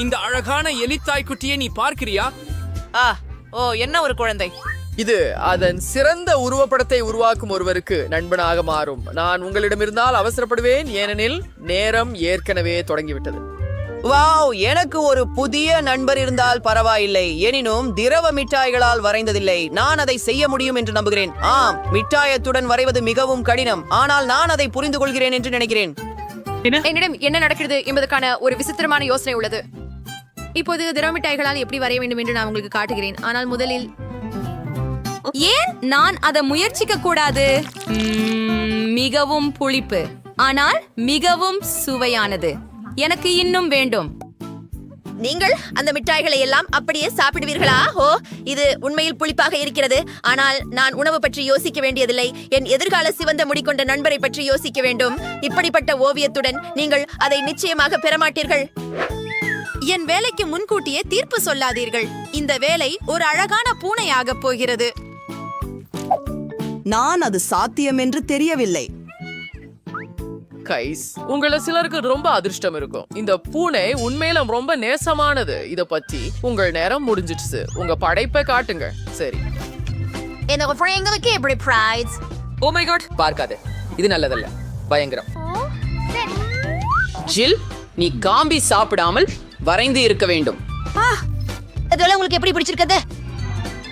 இந்த அழகான எலித்தாய் குட்டியை நீ பார்க்கிறியா? ஆ ஓ என்ன ஒரு குழந்தை? இது அதன் சிறந்த உருவப்படத்தை உருவாக்கும் ஒருவருக்கு நண்பனாக மாறும். நான் உங்களிடம் இருந்தால் அவசரப்படுவேன் ஏனெனில் நேரம் ஏற்கனவே தொடங்கிவிட்டது. வாவ் எனக்கு ஒரு புதிய நண்பர் இருந்தால் பரவாயில்லை. எனினும் திரவ மிட்டாய்களால் வரைந்ததில்லை. நான் அதை செய்ய முடியும் என்று நம்புகிறேன். ஆம் மிட்டாயத்துடன் வரைவது மிகவும் கடினம். ஆனால் நான் அதை புரிந்து கொள்கிறேன் என்று நினைக்கிறேன். என்னிடம் என்ன நடக்கிறது என்பதற்கான ஒரு விசித்திரமான யோசனை உள்ளது. இப்போது திரவமிட்டாய்களால் எப்படி வரைய வேண்டும் என்று நான் உங்களுக்கு காட்டுகிறேன். ஆனால் முதலில் ஏன் நான் அதை முயற்சிக்க கூடாது? மிகவும் புளிப்பு. ஆனால் மிகவும் சுவையானது. எனக்கு இன்னும் வேண்டும். நீங்கள் அந்த மிட்டாய்களை எல்லாம் அப்படியே சாப்பிடுவீர்களா? ஓ இது உண்மையில் புளிப்பாக இருக்கிறது. ஆனால் நான் உணவு பற்றி யோசிக்க வேண்டியதில்லை. என் எதிர்கால சிவந்த முடி கொண்ட நண்பரை பற்றி யோசிக்க வேண்டும். இப்படிப்பட்ட ஓவியத்துடன் நீங்கள் அதை நிச்சயமாக பெறமாட்டீர்கள். என் வேலைக்கு முன்கூட்டியே தீர்ப்பு சொல்லாதீர்கள். இந்த வேலை ஒரு அழகான பூனையாக போகிறது. நான் அது சாத்தியம் என்று தெரியவில்லை. கைஸ் உங்கள சிலருக்கு ரொம்ப அதிர்ஷ்டம் இருக்கும். இந்த பூனை உண்மையில ரொம்ப நேசமானது. இத பத்தி உங்கள் நேரம் முடிஞ்சிடுச்சு. உங்க படைப்பை காட்டுங்க. சரி. என்னோட ஃப்ரெண்ட்களுக்கு எப்படி ப்ரைஸ் ஓ மை காட் பார்க்காது. இது நல்லதல்ல. பயங்கரம். ஜில் நீ காம்பி சாப்பிடாமல் வரைந்து இருக்க வேண்டும். அதெல்லாம் உங்களுக்கு எப்படி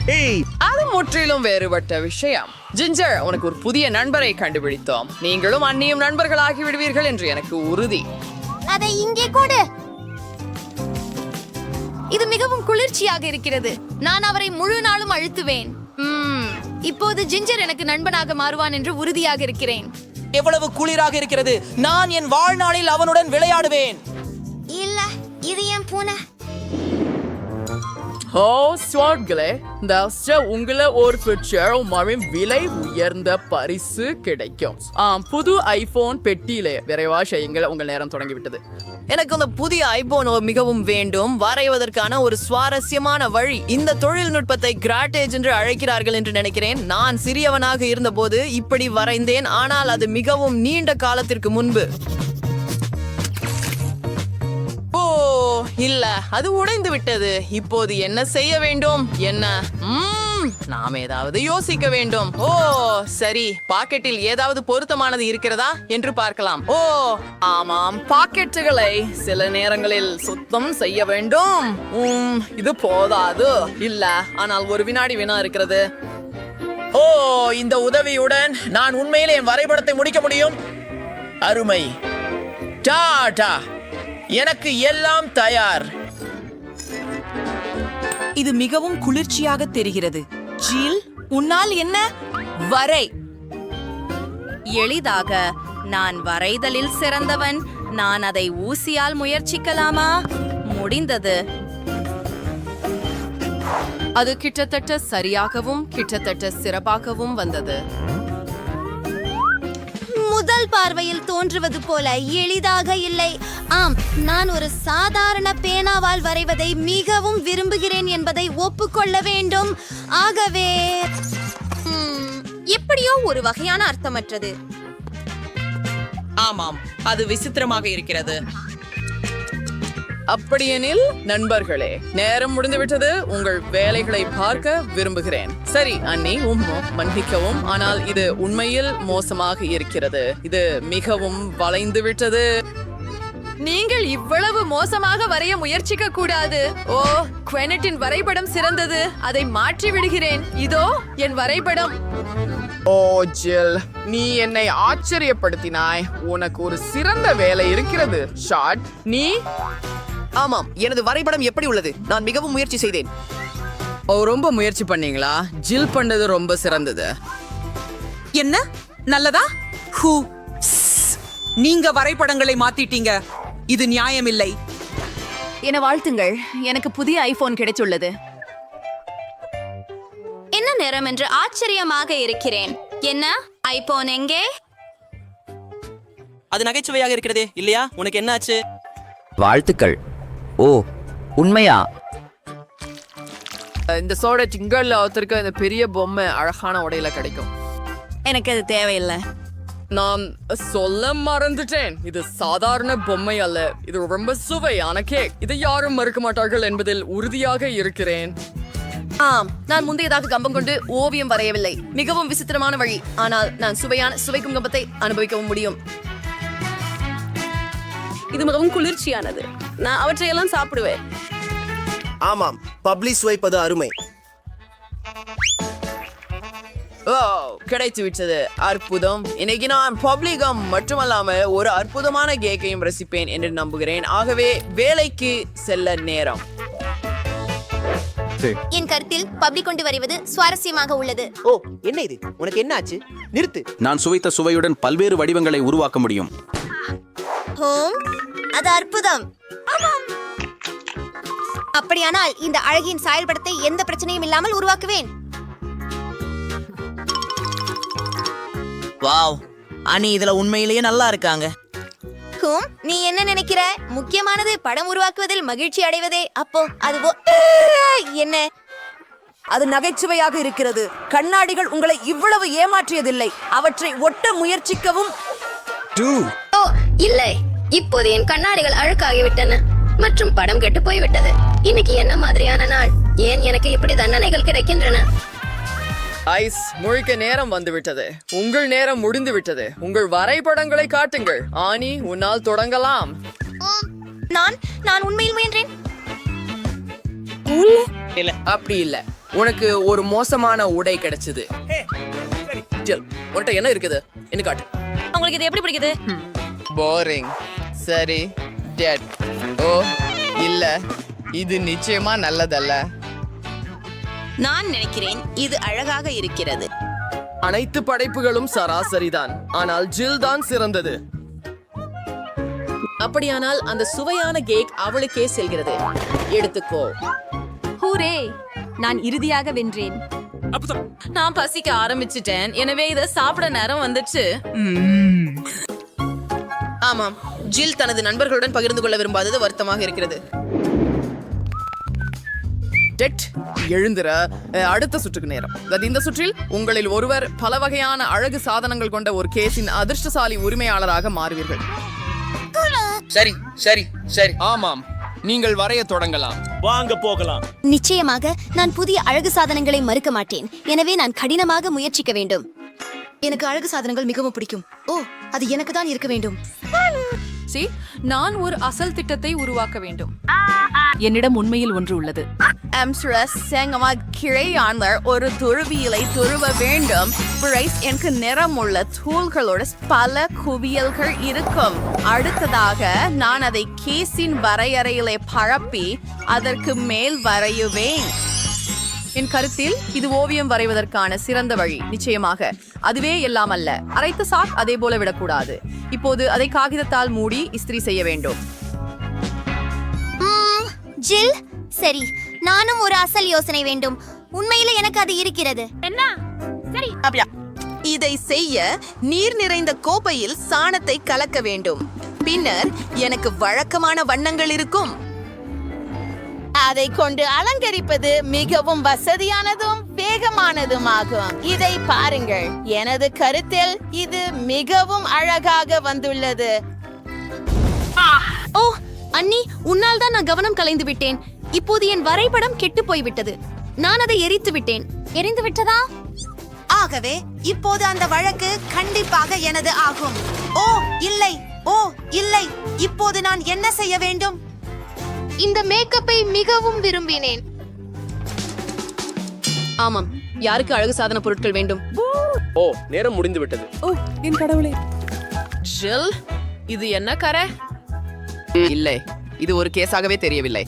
பிடிச்சிருக்குது அது முற்றிலும் வேறுபட்ட விஷயம். ஜிஞ்சர் உனக்கு ஒரு புதிய நண்பரை கண்டுபிடித்தோம். நீங்களும் அந்நியும் நண்பர்களாகி விடுவீர்கள் என்று எனக்கு உறுதி. அதை இங்கே கூட. இது மிகவும் குளிர்ச்சியாக இருக்கிறது. நான் அவரை முழு நாளும் அழுத்துவேன். ம்ம். இப்போது ஜிஞ்சர் எனக்கு நண்பனாக மாறுவான் என்று உறுதியாக இருக்கிறேன். எவ்வளவு குளிராக இருக்கிறது. நான் என் வாழ்நாளில் அவனுடன் விளையாடுவேன். இல்ல இது என் பூனை. ஓ ஸ்வாட்களே தஸ்ட உங்களை ஒரு பிக்சர் மாவின் விலை உயர்ந்த பரிசு கிடைக்கும் ஆம் புது ஐபோன் பெட்டியிலே விரைவா செய்யுங்கள் உங்கள் நேரம் தொடங்கிவிட்டது எனக்கு அந்த புதிய ஐபோன் மிகவும் வேண்டும் வரைவதற்கான ஒரு சுவாரஸ்யமான வழி இந்த தொழில்நுட்பத்தை கிராட்டேஜ் என்று அழைக்கிறார்கள் என்று நினைக்கிறேன் நான் சிறியவனாக இருந்தபோது இப்படி வரைந்தேன் ஆனால் அது மிகவும் நீண்ட காலத்திற்கு முன்பு இல்ல அது உடைந்து விட்டது. இப்போது என்ன செய்ய வேண்டும்? என்ன? நாம் ஏதாவது யோசிக்க வேண்டும். ஓ சரி பாக்கெட்டில் ஏதாவது பொருத்தமானது இருக்கிறதா என்று பார்க்கலாம். ஓ ஆமாம் பாக்கெட்டுகளை சில நேரங்களில் சுத்தம் செய்ய வேண்டும். உம், இது போதாது. இல்ல ஆனால் ஒரு வினாடி வினா இருக்கிறது. ஓ இந்த உதவியுடன் நான் உண்மையிலே என் வரைபடத்தை முடிக்க முடியும்? அருமை. டாடா எனக்கு எல்லாம் தயார். இது மிகவும் குளிர்ச்சியாக தெரிகிறது. ஜீல் உன்னால் என்ன? வரை. எளிதாக நான் வரைதலில் சிறந்தவன். நான் அதை ஊசியால் முயற்சிக்கலாமா? முடிந்தது. அது கிட்டத்தட்ட சரியாகவும் கிட்டத்தட்ட சிறப்பாகவும் வந்தது. முதல் பார்வையில் தோன்றுவது போல எளிதாக இல்லை. ஆம் நான் ஒரு சாதாரண பேனாவால் வரைவதை மிகவும் விரும்புகிறேன் என்பதை ஒப்புக்கொள்ள வேண்டும். ஆகவே எப்படியோ ஒரு வகையான அர்த்தமற்றது. ஆமாம் அது விசித்திரமாக இருக்கிறது. அப்படியெனில் நண்பர்களே நேரம் முடிந்து விட்டது உங்கள் வேலைகளை பார்க்க விரும்புகிறேன். சரி அண்ணி உம்மோ மன்னிக்கவும். ஆனால் இது உண்மையில் மோசமாக இருக்கிறது. இது மிகவும் வளைந்து விட்டது நீங்கள் இவ்வளவு மோசமாக வரைய முயற்சிக்க கூடாது. ஓ குவெனட்டின் வரைபடம் சிறந்தது. அதை மாற்றி விடுகிறேன். இதோ என் வரைபடம். ஓ ஜில் நீ என்னை ஆச்சரியப்படுத்தினாய். உனக்கு ஒரு சிறந்த வேலை இருக்கிறது. ஷாட் நீ? ஆமாம் எனது வரைபடம் எப்படி உள்ளது? நான் மிகவும் முயற்சி செய்தேன். ஓ ரொம்ப முயற்சி பண்ணீங்களா? ஜில் பண்ணது ரொம்ப சிறந்தது. என்ன? நல்லதா? ஹூ. நீங்க வரைபடங்களை மாத்திட்டீங்க. இது நியாயமில்லை. என வாழ்த்துங்கள். எனக்கு புதிய ஐபோன் கிடைத்துள்ளது. என்ன நிறம் என்று ஆச்சரியமாக இருக்கிறேன். என்ன? ஐபோன் எங்கே? அது நகைச்சுவையாக இருக்கிறதே இல்லையா? உனக்கு என்னாச்சு? வாழ்த்துக்கள். ஓ உண்மையா? இந்த சோட திங்கள்ல ஒருத்தருக்கு இந்த பெரிய பொம்மை அழகான உடையில கிடைக்கும். எனக்கு அது தேவையில்லை. நான் சொல்ல மறந்துட்டேன். இது சாதாரண பொம்மை அல்ல. இது ரொம்ப சுவையான கேக் இதை யாரும் மறுக்க மாட்டார்கள் என்பதில் உறுதியாக இருக்கிறேன். ஆம் நான் முந்தையதாக கம்பம் கொண்டு ஓவியம் வரையவில்லை. மிகவும் விசித்திரமான வழி. ஆனால் நான் சுவையான சுவைக்கும் கம்பத்தை அனுபவிக்கவும் முடியும். இது மிகவும் குளிர்ச்சியானது. நான் அவற்றையெல்லாம் சாப்பிடுவேன். ஆமாம் பப்ளிஷ் வைப்பது அருமை. ஓ கிடைத்து விட்டது. அற்புதம். இன்னைக்கு நான் பப்ளிகம் மட்டுமல்லாம ஒரு அற்புதமான கேக்கையும் ரசிப்பேன் என்று நம்புகிறேன். ஆகவே வேலைக்கு செல்ல நேரம். என் கருத்தில் பப்ளிக் கொண்டு வருவது சுவாரஸ்யமாக உள்ளது. ஓ என்ன இது? உனக்கு என்ன ஆச்சு நிறுத்து. நான் சுவைத்த சுவையுடன் பல்வேறு வடிவங்களை உருவாக்க முடியும். ஹோம் அது அற்புதம். அப்படியானால் இந்த அழகின் சாயல்படத்தை எந்த பிரச்சனையும் இல்லாமல் உருவாக்குவேன். வாவ். அனி இதுல உண்மையிலேயே நல்லா இருக்காங்க. ஹூம் நீ என்ன நினைக்கிற? முக்கியமானது படம் உருவாக்குவதில் மகிழ்ச்சி அடைவதே. அப்போ அது ஓ- என்ன? அது நகைச்சுவையாக இருக்கிறது. கண்ணாடிகள் உங்களை இவ்வளவு ஏமாற்றியதில்லை. அவற்றை ஒட்ட முயற்சிக்கவும் ஓ இல்லை. இப்போது என் கண்ணாடிகள் அழுக்காகிவிட்டன மற்றும் படம் கெட்டு போய்விட்டது. இன்னைக்கு என்ன மாதிரியான நாள்? ஏன் எனக்கு இப்படி தண்டனைகள் கிடைக்கின்றன? ஐஸ் முழிக்க நேரம் வந்துவிட்டது. உங்கள் நேரம் முடிந்து விட்டது உங்கள் வரைபடங்களை காட்டுங்கள். ஆனி உன்னால் தொடங்கலாம். நான் நான் உண்மையில் முயன்றேன். அப்படி இல்ல. உனக்கு ஒரு மோசமான உடை கிடைச்சது. உன்கிட்ட என்ன இருக்குது? என்ன காட்டு? உங்களுக்கு இது எப்படி பிடிக்குது? போரிங் சரி டெட் ஓ இல்ல. இது நிச்சயமா நல்லதல்ல. நான் நினைக்கிறேன் இது அழகாக இருக்கிறது. அனைத்து படைப்புகளும் சராசரிதான். ஆனால் ஜில் தான் சிறந்தது. அப்படியானால் அந்த சுவையான கேக் அவளுக்கே செல்கிறது. எடுத்துக்கோ. ஹூரே நான் இறுதியாக வென்றேன். நான் பசிக்க ஆரம்பிச்சிட்டேன். எனவே இதை சாப்பிட நேரம் வந்துச்சு. ஆமாம். ஜில் தனது நண்பர்களுடன் பகிர்ந்து கொள்ள விரும்பாதது வருத்தமாக இருக்கிறது. டெட் எழுந்திர அஹ், அடுத்த சுற்றுக்கு நேரம். இந்த சுற்றில் உங்களில் ஒருவர் பல வகையான அழகு சாதனங்கள் கொண்ட ஒரு கேஸின் அதிர்ஷ்டசாலி உரிமையாளராக மாறுவீர்கள். சரி சரி சரி. ஆமாம். நீங்கள் வரைய தொடங்கலாம். வாங்க போகலாம். நிச்சயமாக நான் புதிய அழகு சாதனங்களை மறுக்க மாட்டேன். எனவே நான் கடினமாக முயற்சிக்க வேண்டும். எனக்கு அழகு சாதனங்கள் மிகவும் பிடிக்கும். ஓ அது எனக்கு தான் இருக்க வேண்டும். சி நான் ஒரு அசல் திட்டத்தை உருவாக்க வேண்டும். என்னிடம் உண்மையில் ஒன்று உள்ளது. கிரையான்லர் ஒரு துருவியலை துருவ வேண்டும். பிரைஸ் எனக்கு நிறமுள்ள தூள்களோட பல குவியல்கள் இருக்கும். அடுத்ததாக நான் அதை கேஸின் வரையறையிலே பரப்பி அதற்கு மேல் வரையுவேன். என் கருத்தில் இது ஓவியம் வரைவதற்கான சிறந்த வழி. நிச்சயமாக அதுவே எல்லாம் அல்ல. அரைத்த சாக் அதே போல விடக்கூடாது. இப்போது அதை காகிதத்தால் மூடி இஸ்திரி செய்ய வேண்டும். ஜில் சரி. நானும் ஒரு அசல் யோசனை வேண்டும். உண்மையில எனக்கு அது இருக்கிறது. இதை செய்ய நீர் நிறைந்த கோப்பையில் சாணத்தை கலக்க வேண்டும். பின்னர் எனக்கு வழக்கமான வண்ணங்கள் இருக்கும். அதை கொண்டு அலங்கரிப்பது மிகவும் வசதியானதும் வேகமானதுமாகும். இதை பாருங்கள். எனது கருத்தில் இது மிகவும் அழகாக வந்துள்ளது. ஓ அண்ணி உன்னால் தான் நான் கவனம் கலைந்து விட்டேன். இப்போது என் வரைபடம் கெட்டு போய்விட்டது. நான் அதை எரித்து விட்டேன். எரிந்து விட்டதா? ஆகவே இப்போது அந்த வழக்கு கண்டிப்பாக எனது ஆகும். ஓ இல்லை. ஓ இல்லை. இப்போது நான் என்ன செய்ய வேண்டும்? இந்த மேக்கப்பை மிகவும் விரும்பினேன். ஆமாம் யாருக்கு அழகு சாதன பொருட்கள் வேண்டும்? ஓ நேரம் முடிந்து விட்டது ஓ என் கடவுளே. ஜில் இது என்ன கரை? இல்லை இது ஒரு கேஸாகவே தெரியவில்லை.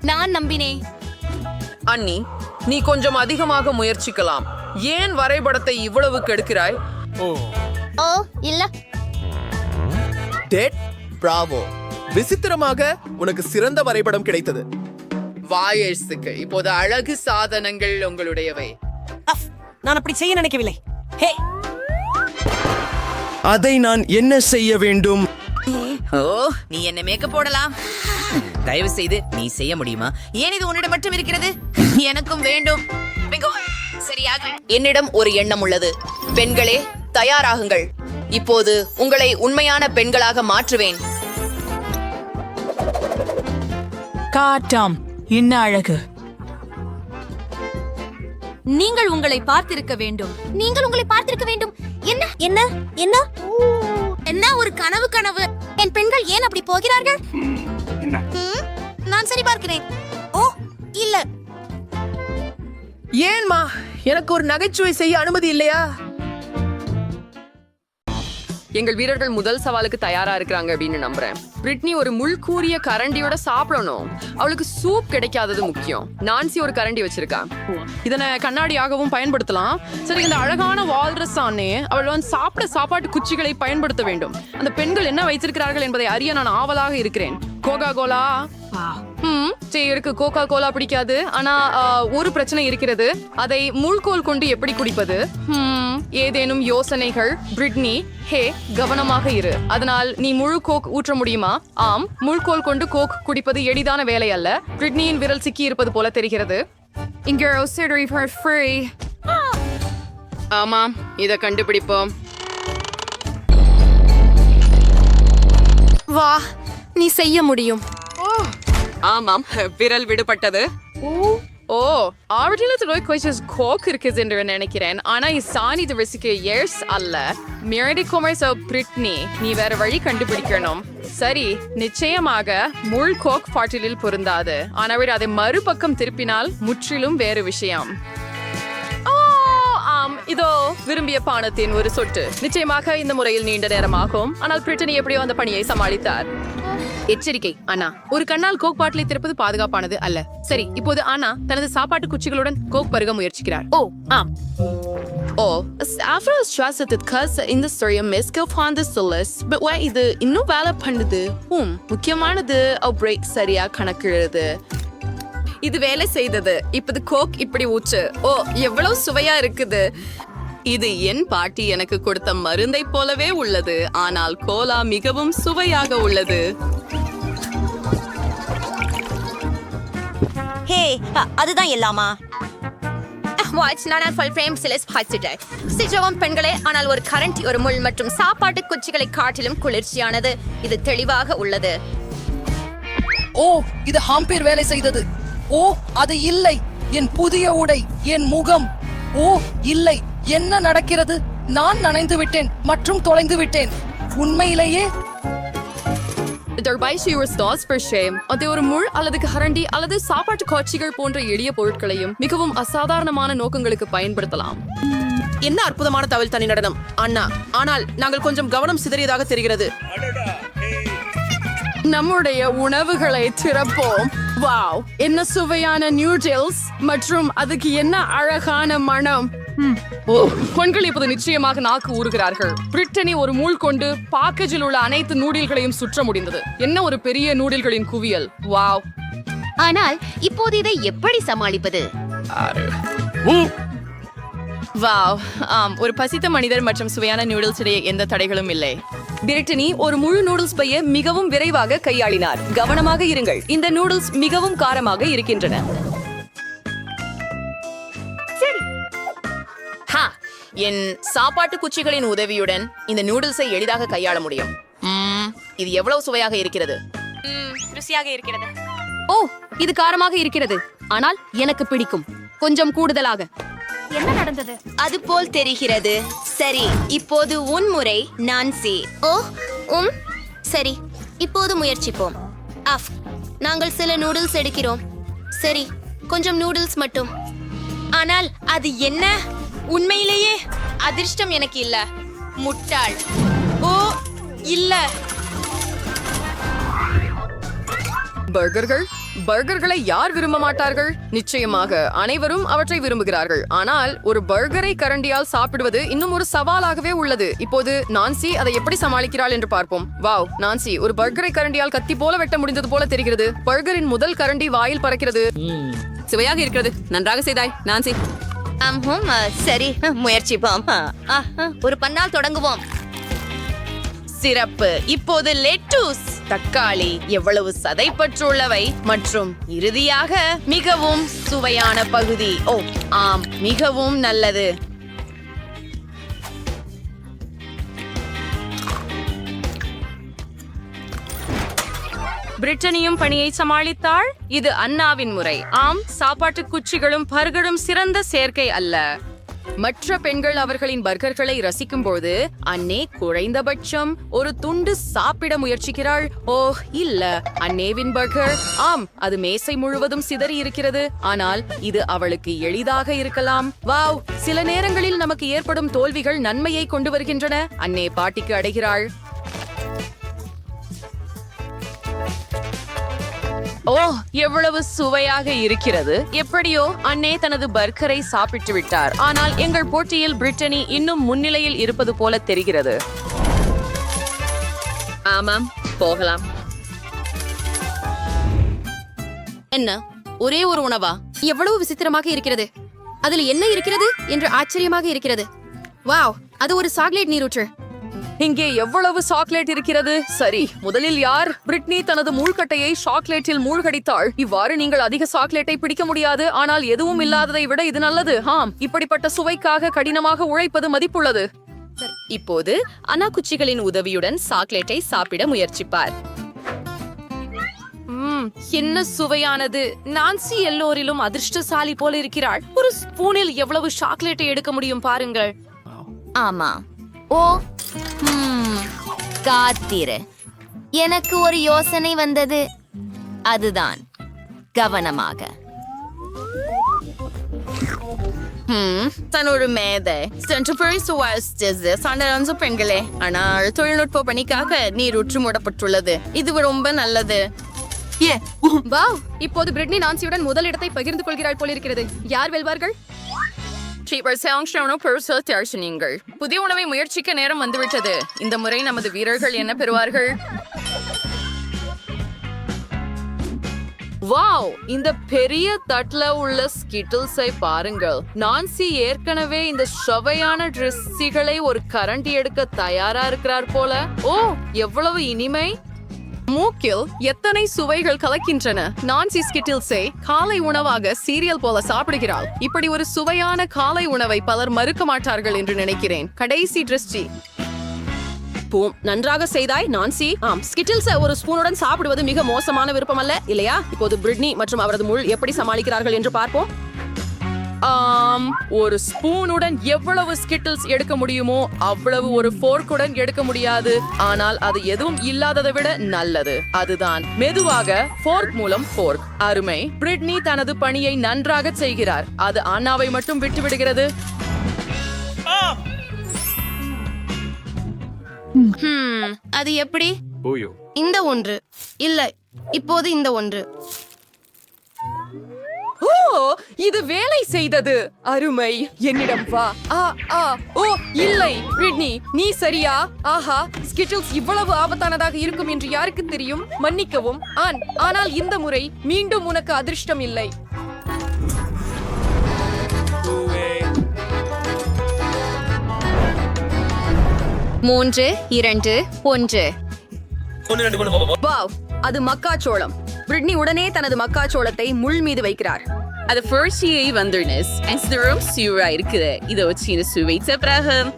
நான் நம்பினேன் அண்ணி நீ கொஞ்சம் அதிகமாக முயற்சிக்கலாம். ஏன் வரைபடத்தை இவ்வளவு கெடுக்கிறாய்? ஓ இல்ல. Ted Bravo. விசித்திரமாக உனக்கு சிறந்த வரைபடம் கிடைத்தது. வாயேசுக்கு இப்போது அழகு சாதனங்கள் உங்களுடையவை. நான் அப்படி செய்ய நினைக்கவில்லை. ஹே! அதை நான் என்ன செய்ய வேண்டும்? ஓ நீ என்ன மேக்கப் போடலாம். தயவு செய்து நீ செய்ய முடியுமா? ஏன் இது உன்னிடம் மட்டும் இருக்கிறது? எனக்கும் வேண்டும். சரியாக. என்னிடம் ஒரு எண்ணம் உள்ளது. பெண்களே தயாராகுங்கள். இப்போது உங்களை உண்மையான பெண்களாக மாற்றுவேன். காட்டாம். என்ன அழகு. நீங்கள் உங்களை பார்த்திருக்க வேண்டும். நீங்கள் உங்களை பார்த்திருக்க வேண்டும். என்ன? என்ன? என்ன? என்ன ஒரு கனவு கனவு. என் பெண்கள் ஏன் அப்படி போகிறார்கள்? நான் சரி பார்க்கிறேன். ஓ இல்ல. ஏன்மா? எனக்கு ஒரு நகைச்சுவை செய்ய அனுமதி இல்லையா? எங்கள் வீரர்கள் முதல் சவாலுக்கு தயாரா இருக்கிறாங்க அப்படின்னு நம்புறேன். பிரிட்னி ஒரு முள் கூறிய கரண்டியோட சாப்பிடணும். அவளுக்கு சூப் கிடைக்காதது முக்கியம். நான்சி ஒரு கரண்டி வச்சிருக்கா. இதனை கண்ணாடியாகவும் பயன்படுத்தலாம். சரி இந்த அழகான வால்ரஸ் ஆனே அவள் வந்து சாப்பிட சாப்பாட்டு குச்சிகளை பயன்படுத்த வேண்டும். அந்த பெண்கள் என்ன வைத்திருக்கிறார்கள் என்பதை அறிய நான் ஆவலாக இருக்கிறேன். கோகா கோலா ம் செய்யறதுக்கு கோகா கோலா பிடிக்காது. ஆனா ஒரு பிரச்சனை இருக்கிறது. அதை முள்கோல் கொண்டு எப்படி குடிப்பது? ஏதேனும் யோசனைகள்? பிரிட்னி ஹே கவனமாக இரு. அதனால் நீ முழு கோக் ஊற்ற முடியுமா? ஆம். முள்கோல் கொண்டு கோக் குடிப்பது எளிதான வேலை அல்ல. பிரிட்னியின் விரல் சிக்கி இருப்பது போல தெரிகிறது. ஆமாம். இத கண்டுபிடிப்போம். வா. நீ செய்ய முடியும். ஆமாம் விரல் விடுபட்டது. ஓ ஆரிஜினல் கொஞ்சம் கோக் இருக்குது என்று நினைக்கிறேன். ஆனா இசானி ரிசிக்கு இயர்ஸ் அல்ல. மிரடி கொமர்ஸ் பிரிட்னி நீ வேற வழி கண்டுபிடிக்கணும். சரி நிச்சயமாக முள் கோக் பாட்டிலில் பொருந்தாது. ஆனால் அதை மறுபக்கம் திருப்பினால் முற்றிலும் வேறு விஷயம். ஓ, ஆம் இதோ விரும்பிய பானத்தின் ஒரு சொட்டு. நிச்சயமாக இந்த முறையில் நீண்ட நேரமாகும். ஆனால் பிரிட்டனி எப்படியோ அந்த பணியை சமாளித்தார். எச்சரிக்கை அண்ணா. ஒரு கண்ணால் கோக் பாட்டிலை திறப்பது பாதுகாப்பானது அல்ல. சரி இப்போது அண்ணா தனது சாப்பாட்டு குச்சிகளுடன் கோக் பருக முயற்சிக்கிறார். ஓ ஆம். ஓ சாஃப்ரா சுவாசத்திற்கு இந்த சுயம் மெஸ்கோ ஃபாந்த சொல்லஸ் பட் வா இது இன்னும் வேலை பண்ணுது? ஹம் முக்கியமானது பிரேக் சரியா கணக்கிடுறது இது வேலை செய்தது. இப்போது கோக் இப்படி ஊச்சு ஓ எவ்வளவு சுவையா இருக்குது. இது என் பாட்டி எனக்கு கொடுத்த மருந்தை போலவே உள்ளது. ஆனால் கோலா மிகவும் சுவையாக உள்ளது. ஹே அதுதான் எல்லாமா? வாட்ச் நான் ஃபுல் ஃப்ரேம் சிலஸ் பார்த்துட்டேன். சிஜவும் பெண்களே ஆனால் ஒரு கரண்டி ஒரு முள் மற்றும் சாப்பாட்டு குச்சிகளை காட்டிலும் குளிர்ச்சியானது. இது தெளிவாக உள்ளது. ஓ இது ஹாம்பீர் வேலை செய்தது. ஓ அது இல்லை. என் புதிய உடை என் முகம். ஓ இல்லை. என்ன நடக்கிறது? நான் நனைந்து விட்டேன் மற்றும் தொலைந்து விட்டேன். உண்மையிலேயே? Dabei sie stars for shame. அது ஒரு முள் அல்லது கரண்டி அல்லது சாப்பாட்டு காட்சிகள் போன்ற எளிய பொருட்களையும் மிகவும் அசாதாரணமான நோக்கங்களுக்கு பயன்படுத்தலாம் என்ன அற்புதமான தவில் தனி நடனம் அண்ணா ஆனால் நாங்கள் கொஞ்சம் கவனம் சிதறியதாக தெரிகிறது நம்முடைய உணவுகளை திறப்போம் வாவ் என்ன சுவையான நியூடில்ஸ் மற்றும் அதுக்கு என்ன அழகான மனம் பெண்கள் இப்போது நிச்சயமாக நாக்கு ஊறுகிறார்கள். பிரிட்டனி ஒரு மூள் கொண்டு பாக்கேஜில் உள்ள அனைத்து நூடில்களையும் சுற்ற முடிந்தது. என்ன ஒரு பெரிய நூடில்களின் குவியல்? வாவ். ஆனால் இப்போது இதை எப்படி சமாளிப்பது? வாவ். ஆம் ஒரு பசித்த மனிதர் மற்றும் சுவையான நூடுல்ஸ் இடையே எந்த தடைகளும் இல்லை. பிரிட்டனி ஒரு முழு நூடுல்ஸ் பைய மிகவும் விரைவாக கையாளினார். கவனமாக இருங்கள். இந்த நூடுல்ஸ் மிகவும் காரமாக இருக்கின்றன. என் சாப்பாட்டு குச்சிகளின் உதவியுடன் இந்த நூடுல்ஸை எளிதாக கையாள முடியும். ம்ம், இது எவ்வளவு சுவையாக இருக்கிறது? ருசியாக இருக்கிறது. ஓ இது காரமாக இருக்கிறது. ஆனால் எனக்கு பிடிக்கும். கொஞ்சம் கூடுதலாக. என்ன நடந்தது? அது போல் தெரிகிறது. சரி இப்போது உன் முறை நான்சி. ஓ உம். சரி இப்போது முயற்சிப்போம். அஃப் நாங்கள் சில நூடுல்ஸ் எடுக்கிறோம். சரி கொஞ்சம் நூடுல்ஸ் மட்டும். ஆனால் அது என்ன? உண்மையிலேயே அதிர்ஷ்டம் எனக்கு இல்ல. முட்டாள். ஓ இல்ல. பர்கர்கள்? பர்கர்களை யார் விரும்ப மாட்டார்கள்? நிச்சயமாக அனைவரும் அவற்றை விரும்புகிறார்கள். ஆனால் ஒரு பர்கரை கரண்டியால் சாப்பிடுவது இன்னும் ஒரு சவாலாகவே உள்ளது. இப்போது நான்சி அதை எப்படி சமாளிக்கிறாள் என்று பார்ப்போம். வாவ் நான்சி ஒரு பர்கரை கரண்டியால் கத்தி போல வெட்ட முடிந்தது போல தெரிகிறது. பர்கரின் முதல் கரண்டி வாயில் பறக்கிறது. சுவையாக இருக்கிறது. நன்றாக செய்தாய் நான்சி. ஆமாம் சரி. முயற்சிப்போம். ஒரு பன்னால் தொடங்குவோம். சிறப்பு. இப்போது லெட்டூஸ். தக்காளி எவ்வளவு சதைப்பற்றுள்ளவை மற்றும் இறுதியாக மிகவும் சுவையான பகுதி. ஓ ஆம் மிகவும் நல்லது. பிரிட்டனியும் பணியை சமாளித்தாள். இது அண்ணாவின் முறை. ஆம் சாப்பாட்டு குச்சிகளும் பர்கரும் சிறந்த சேர்க்கை அல்ல. மற்ற பெண்கள் அவர்களின் பர்கர்களை ரசிக்கும்போது அன்னே குறைந்தபட்சம் ஒரு துண்டு சாப்பிட முயற்சிக்கிறாள். ஓ இல்ல அன்னேவின் பர்கர். ஆம் அது மேசை முழுவதும் சிதறி இருக்கிறது. ஆனால் இது அவளுக்கு எளிதாக இருக்கலாம். வாவ் சில நேரங்களில் நமக்கு ஏற்படும் தோல்விகள் நன்மையை கொண்டு வருகின்றன. அன்னே பாட்டிக்கு அடைகிறாள். ஓ எவ்வளவு சுவையாக இருக்கிறது. எப்படியோ அன்னே தனது பர்கரை சாப்பிட்டு விட்டார். ஆனால் எங்கள் போட்டியில் பிரிட்டனி இன்னும் முன்னிலையில் இருப்பது போல தெரிகிறது. ஆமாம் போகலாம். என்ன? ஒரே ஒரு உணவா? எவ்வளவு விசித்திரமாக இருக்கிறது. அதில் என்ன இருக்கிறது என்று ஆச்சரியமாக இருக்கிறது. வாவ் அது ஒரு சாக்லேட் நீரூற்று. இங்கே எவ்வளவு சாக்லேட் இருக்கிறது? சரி முதலில் யார் பிரிட்னி தனது மூழ்கட்டையை சாக்லேட்டில் மூழ்கடித்தாள்? இவ்வாறு நீங்கள் அதிக சாக்லேட்டை பிடிக்க முடியாது ஆனால் எதுவும் இல்லாததை விட இது நல்லது. ஆம் இப்படிப்பட்ட சுவைக்காக கடினமாக உழைப்பது மதிப்புள்ளது. இப்போது அனாக்குச்சிகளின் உதவியுடன் சாக்லேட்டை சாப்பிட முயற்சிப்பார். ம், என்ன சுவையானது. நான்சி எல்லோரிலும் அதிர்ஷ்டசாலி போல இருக்கிறாள். ஒரு ஸ்பூனில் எவ்வளவு சாக்லேட்டை எடுக்க முடியும் பாருங்கள். ஆமா. ஓ காத்திரு. எனக்கு ஒரு யோசனை வந்தது. அதுதான் கவனமாக. ஹம், தன் ஒரு மேதை சுவாஸ்டஸ் சாண்டரான்சு பெண்களே. ஆனால் தொழில்நுட்ப பணிக்காக நீர் உற்று மூடப்பட்டுள்ளது. இது ரொம்ப நல்லது. இப்போது பிரிட்னி நான்சியுடன் முதல் இடத்தை பகிர்ந்து கொள்கிறாள் போலிருக்கிறது. யார் வெல்வார்கள்? நீங்கள் புதிய உணவை முயற்சிக்க நேரம் வந்துவிட்டது. இந்த முறை நமது வீரர்கள் என்ன பெறுவார்கள்? வாவ்! இந்த பெரிய தட்டுல உள்ள ஸ்கிட்டில்ஸை பாருங்கள். நான்சி ஏற்கனவே இந்த சுவையான ட்ரெஸ்ஸிகளை ஒரு கரண்டி எடுக்க தயாரா இருக்கிறார் போல. ஓ எவ்வளவு இனிமை! மூக்கில் எத்தனை சுவைகள் கலக்கின்றன? நான்சி ஸ்கிட்டில்ஸே காலை உணவாக சீரியல் போல சாப்பிடுகிறாள். இப்படி ஒரு சுவையான காலை உணவை பலர் மறுக்க மாட்டார்கள் என்று நினைக்கிறேன். கடைசி திருஷ்டி. போம் நன்றாக செய்தாய் நான்சி. ஆம் ஸ்கிட்டில்ஸ் ஒரு ஸ்பூனுடன் சாப்பிடுவது மிக மோசமான விருப்பம் அல்ல இல்லையா? இப்போது பிரிட்னி மற்றும் அவரது முள் எப்படி சமாளிக்கிறார்கள் என்று பார்ப்போம். ஆம் ஒரு ஸ்பூனுடன் எவ்வளவு ஸ்கிட்டில்ஸ் எடுக்க முடியுமோ அவ்வளவு ஒரு ஃபோர்க்குடன் எடுக்க முடியாது. ஆனால் அது எதுவும் இல்லாததை விட நல்லது. அதுதான். மெதுவாக ஃபோர்க் மூலம் ஃபோர்க். அருமை. பிரிட்னி தனது பணியை நன்றாக செய்கிறார். அது அண்ணாவை மட்டும் விட்டு விடுகிறது ஹம், அது எப்படி? இந்த ஒன்று. இல்ல இப்போது இந்த ஒன்று. இது வேலை செய்தது. அருமை. என்னிடம் வா. ஆ ஆ ஓ இல்லை. பிரிட்னி நீ சரியா? ஆஹா ஸ்கிட்டில்ஸ் இவ்வளவு ஆபத்தானதாக இருக்கும் என்று யாருக்கு தெரியும்? மன்னிக்கவும். ஆன். ஆனால் இந்த முறை மீண்டும் உனக்கு அதிர்ஷ்டம் இல்லை. மூன்று இரண்டு ஒன்று. வாவ். அது மக்காச்சோளம். பிரிட்னி உடனே தனது மக்காச்சோளத்தை முள் மீது வைக்கிறார். அது ஃபர்ஸ்டியை வந்தர்னஸ் அஸ்தரம் சூரா இருக்குது இதோ சின்ன சுவைத்த பிறகு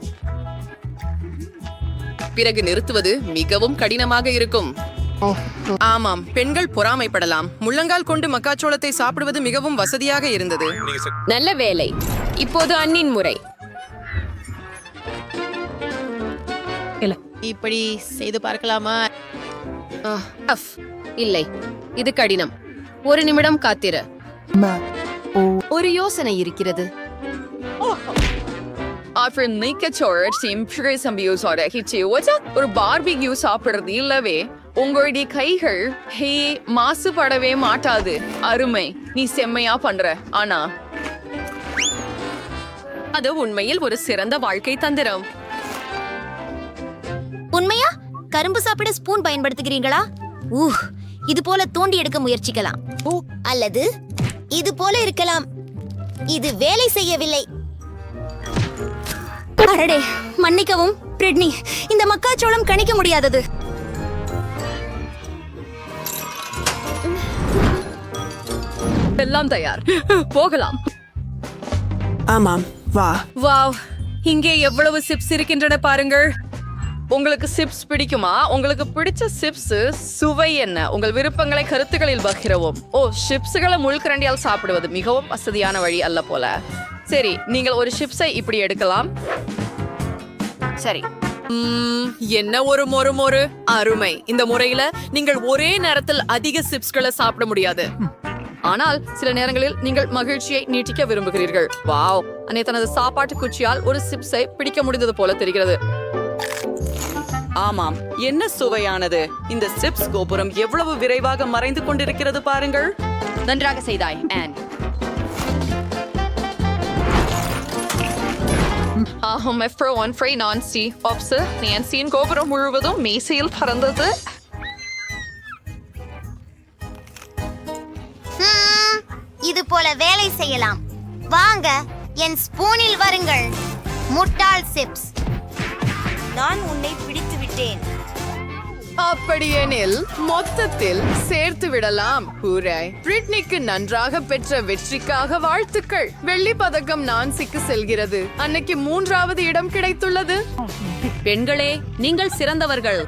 பிறகு நிறுத்துவது மிகவும் கடினமாக இருக்கும். ஆமாம் பெண்கள் பொறாமைப்படலாம். முள்ளங்கால் கொண்டு மக்காச்சோளத்தை சாப்பிடுவது மிகவும் வசதியாக இருந்தது. நல்ல வேலை. இப்போது அண்ணின் முறை. இப்படி செய்து பார்க்கலாமா? ஆஹ், அஃப். இல்லை. இது கடினம். ஒரு நிமிடம் காத்திரு. ஒரு யோசனை இருக்கிறது. அப்புறம் நீக்கச்சோழ சிம்பிள் சம்பியூஸோட ஹிச்சி ஒரு பார்பிக்யூ சாப்பிடுறது இல்லவே உங்களுடைய கைகள் ஹே மாசுபடவே மாட்டாது. அருமை. நீ செம்மையா பண்ற. ஆனா. அது உண்மையில் ஒரு சிறந்த வாழ்க்கை தந்திரம். உண்மையா? கரும்பு சாப்பிட ஸ்பூன் பயன்படுத்துகிறீங்களா ஊஹ் இது போல தோண்டி எடுக்க முயற்சிக்கலாம். அல்லது இது போல இருக்கலாம். இது வேலை செய்யவில்லை. அடடே மன்னிக்கவும் பிரிட்னி இந்த மக்காச்சோளம் கணிக்க முடியாதது. எல்லாம் தயார். போகலாம். ஆமாம் வா. வாவ் இங்கே எவ்வளவு சிப்ஸ் இருக்கின்றன பாருங்கள். உங்களுக்கு சிப்ஸ் பிடிக்குமா? உங்களுக்கு பிடிச்ச சிப்ஸ் சுவை என்ன? உங்கள் விருப்பங்களை கருத்துக்களில் பகிரவும். ஓ சிப்ஸ்களை முள்கரண்டியால் சாப்பிடுவது மிகவும் வசதியான வழி அல்ல போல. சரி நீங்கள் ஒரு சிப்ஸை இப்படி எடுக்கலாம். சரி. என்ன ஒரு மொறு மொறு? அருமை. இந்த முறையில நீங்கள் ஒரே நேரத்தில் அதிக சிப்ஸ்களை சாப்பிட முடியாது. ஆனால் சில நேரங்களில் நீங்கள் மகிழ்ச்சியை நீட்டிக்க விரும்புகிறீர்கள். வாவ்! அன்னை தனது சாப்பாட்டு குச்சியால் ஒரு சிப்ஸை பிடிக்க முடிந்தது போல தெரிகிறது. ஆமாம். என்ன சுவையானது? இந்த சிப்ஸ் கோபுரம் எவ்வளவு விரைவாக மறைந்து கொண்டிருக்கிறது பாருங்கள். நன்றாக செய்தாய் ஆன் ஆஹும் எஃப்ரோ ஒன் ஃப்ரை நான்சி நான்சியின் கோபுரம் முழுவதும் மேசையில் பறந்தது. ஹம், இது போல வேலை செய்யலாம். வாங்க என் ஸ்பூனில் வருங்கள். முட்டாள் சிப்ஸ். நான் உன்னை பிடித்து விட்டேன். அப்படியெனில் மொத்தத்தில் சேர்த்து விடலாம். ஹூராய் பிரிட்னிக்கு நன்றாக பெற்ற வெற்றிக்காக வாழ்த்துக்கள். வெள்ளி பதக்கம் நான்சிக்கு செல்கிறது. அன்னைக்கு மூன்றாவது இடம் கிடைத்துள்ளது. பெண்களே நீங்கள் சிறந்தவர்கள்.